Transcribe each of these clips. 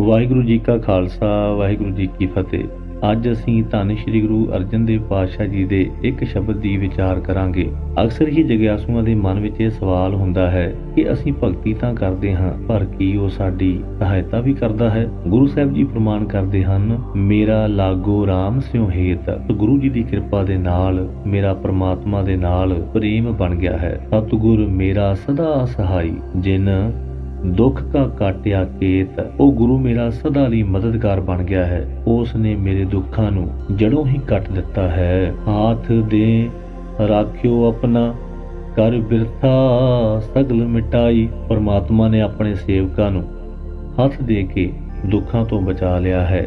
ਵਾਹਿਗੁਰੂ ਜੀ ਕਾ ਖਾਲਸਾ, ਵਾਹਿਗੁਰੂ ਜੀ ਕੀ ਫਤਿਹ। ਅੱਜ ਅਸੀਂ ਧੰਨ ਸ਼੍ਰੀ ਗੁਰੂ ਅਰਜਨ ਦੇਵ ਪਾਤਸ਼ਾਹ ਜੀ ਦੇ ਇੱਕ ਸ਼ਬਦ ਦੀ ਵਿਚਾਰ ਕਰਾਂਗੇ। ਅਕਸਰ ਹੀ ਜਗਿਆਸੂਆਂ ਦੇ ਮਨ ਵਿੱਚ ਇਹ ਸਵਾਲ ਹੁੰਦਾ ਹੈ ਕਿ ਅਸੀਂ ਭਗਤੀ ਤਾਂ ਕਰਦੇ ਹਾਂ, ਪਰ ਕੀ ਉਹ ਸਾਡੀ ਸਹਾਇਤਾ ਵੀ ਕਰਦਾ ਹੈ? ਗੁਰੂ ਸਾਹਿਬ ਜੀ ਪ੍ਰਮਾਣ ਕਰਦੇ ਹਨ, ਮੇਰਾ ਲਾਗੋ RAM ਸਿਉ ਹੇਤ ਗੁਰੂ ਜੀ ਦੀ ਕਿਰਪਾ ਦੇ ਨਾਲ, ਮੇਰਾ ਪ੍ਰਮਾਤਮਾ ਦੇ ਨਾਲ ਪ੍ਰੇਮ ਬਣ ਗਿਆ ਹੈ। ਸਤਿਗੁਰ ਮੇਰਾ ਸਦਾ ਸਹਾਈ, ਜਿਨ ਦੁੱਖ ਕਾ ਕਾਟਿਆ ਕੇਤ, ਉਹ ਗੁਰੂ ਮੇਰਾ ਸਦਾ ਲਈ ਮਦਦਗਾਰ ਬਣ ਗਿਆ ਹੈ। ਉਸ ਨੇ ਮੇਰੇ ਦੁੱਖਾਂ ਨੂੰ ਜੜੋਂ ਹੀ ਕੱਟ ਦਿੱਤਾ ਹੈ। ਹਾਥ ਦੇ ਰਾਖਿਓ ਆਪਣਾ ਕਰ ਬਿਰਥਾ, ਸਗਲ ਮਿਟਾਈ। ਪਰਮਾਤਮਾ ਨੇ ਆਪਣੇ ਸੇਵਕਾਂ ਨੂੰ ਹੱਥ ਦੇ ਕੇ ਦੁੱਖਾਂ ਤੋਂ ਬਚਾ ਲਿਆ ਹੈ।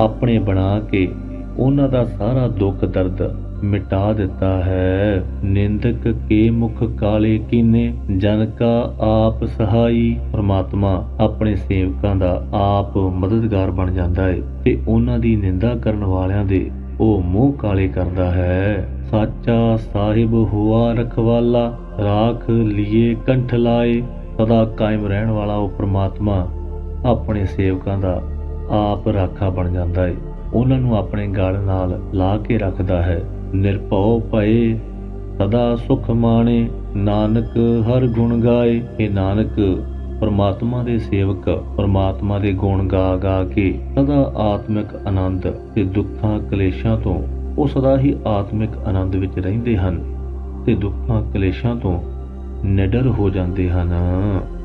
ਆਪਣੇ ਬਣਾ ਕੇ ਉਹਨਾਂ ਦਾ ਸਾਰਾ ਦੁੱਖ ਦਰਦ ਮਿਟਾ ਦਿੱਤਾ ਹੈ। ਨਿੰਦਕ ਕੇ ਮੁਖ ਕਾਲੇ ਕੀਨੇ? ਜਨ ਕਾ ਆਪ ਸਹਾਈ। ਪ੍ਰਮਾਤਮਾ ਆਪਣੇ ਸੇਵਕਾਂ ਦਾ ਆਪ ਮਦਦਗਾਰ ਬਣ ਜਾਂਦਾ ਹੈ ਤੇ ਉਹਨਾਂ ਦੀ ਨਿੰਦਾ ਕਰਨ ਵਾਲਿਆਂ ਦੇ ਉਹ ਮੂੰਹ ਕਾਲੇ ਕਰਦਾ ਹੈ। ਸਾਚਾ ਸਾਹਿਬ ਹੁਆ ਰਖਵਾਲਾ, ਰਾਖ ਲਿਏ ਕੰਠ ਲਾਏ। ਸਦਾ ਕਾਇਮ ਰਹਿਣ ਵਾਲਾ ਉਹ ਪ੍ਰਮਾਤਮਾ ਆਪਣੇ ਸੇਵਕਾਂ ਦਾ ਆਪ ਰਾਖਾ ਬਣ ਜਾਂਦਾ ਹੈ ਉਹਨਾਂ ਨੂੰ ਆਪਣੇ ਗਲ ਨਾਲ ਲਾ ਕੇ ਰੱਖਦਾ ਹੈ। ਨਿਰਭਉ ਭਏ, ਸਦਾ ਸੁਖ ਮਾਣੇ। ਨਾਨਕ ਹਰ ਗੁਣ ਗਾਏ। ਇਹ ਨਾਨਕ, ਪਰਮਾਤਮਾ ਦੇ ਸੇਵਕ, ਪਰਮਾਤਮਾ ਦੇ ਗੁਣ ਗਾ ਗਾ ਕੇ ਸਦਾ ਆਤਮਿਕ ਆਨੰਦ ਤੇ ਦੁੱਖਾਂ ਕਲੇਸ਼ਾਂ ਤੋਂ, ਉਹ ਸਦਾ ਹੀ ਆਤਮਿਕ ਆਨੰਦ ਵਿੱਚ ਰਹਿੰਦੇ ਹਨ ਤੇ ਦੁੱਖਾਂ ਕਲੇਸ਼ਾਂ ਤੋਂ ਨਿਡਰ ਹੋ ਜਾਂਦੇ ਹਨ।